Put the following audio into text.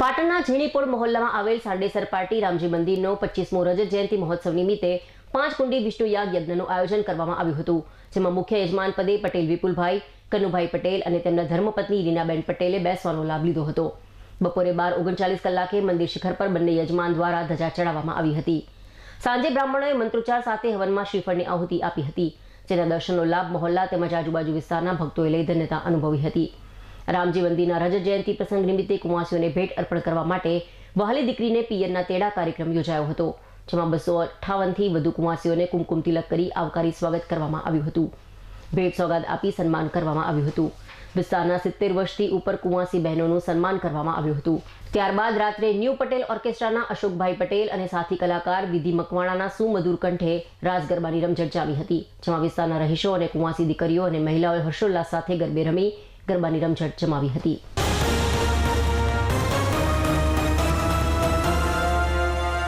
પાટણના ઝીણીપોળ મહોલ્લામાં આવેલ સાંડેસર પાર્ટી રામજી મંદિરનો પચીસમો રજત જયંતિ મહોત્સવ નિમિત્તે પાંચ કુંડી વિષ્ણુ યાગ યજ્ઞનું આયોજન કરવામાં આવ્યું હતું, જેમાં મુખ્ય યજમાન પદે પટેલ વિપુલભાઈ, કનુભાઈ પટેલ અને તેમના ધર્મપત્ની રીનાબેન પટેલે બેસવાનો લાભ લીધો હતો. બપોરે બાર ઓગણચાલીસ કલાકે મંદિર શિખર પર બંને યજમાન દ્વારા ધજા ચડાવવામાં આવી હતી. સાંજે બ્રાહ્મણોએ મંત્રોચ્ચાર સાથે હવનમાં શ્રીફળની આહુતિ આપી હતી, જેના દર્શનનો લાભ મહોલ્લા તેમજ આજુબાજુ વિસ્તારના ભક્તોએ લઈ ધન્યતા અનુભવી હતી. રામજી મંદિરના રજત જયંતિ પ્રસંગ નિમિત્તે કુંવાસીઓને ભેટ અર્પણ કરવા માટે વહાલી દીકરીને પિયરના તેડા કાર્યક્રમ યોજાયો હતો, જેમાં બસો અઠ્ઠાવનથી વધુ કુંવાસીઓને કુમકુમ તિલક કરી આવકારી સ્વાગત કરવામાં આવ્યું હતું. ભેટ સોગાદ આપી સન્માન કરવામાં આવ્યું હતું. વિસ્તારના સિત્તેર વર્ષથી ઉપર કુંવાસી બહેનોનું સન્માન કરવામાં આવ્યું હતું. ત્યારબાદ રાત્રે ન્યૂ પટેલ ઓર્કેસ્ટ્રાના અશોકભાઈ પટેલ અને સાથી કલાકાર વિધિ મકવાણાના સુમધુર કંઠે રાસ ગરબાની રમઝટ જામી હતી, જેમાં વિસ્તારના રહીશો અને કુંવાસી દીકરીઓ અને મહિલાઓએ હર્ષોલ્લાસ સાથે ગરબે રમી ગરબાની રમઝટ જમાવી હતી.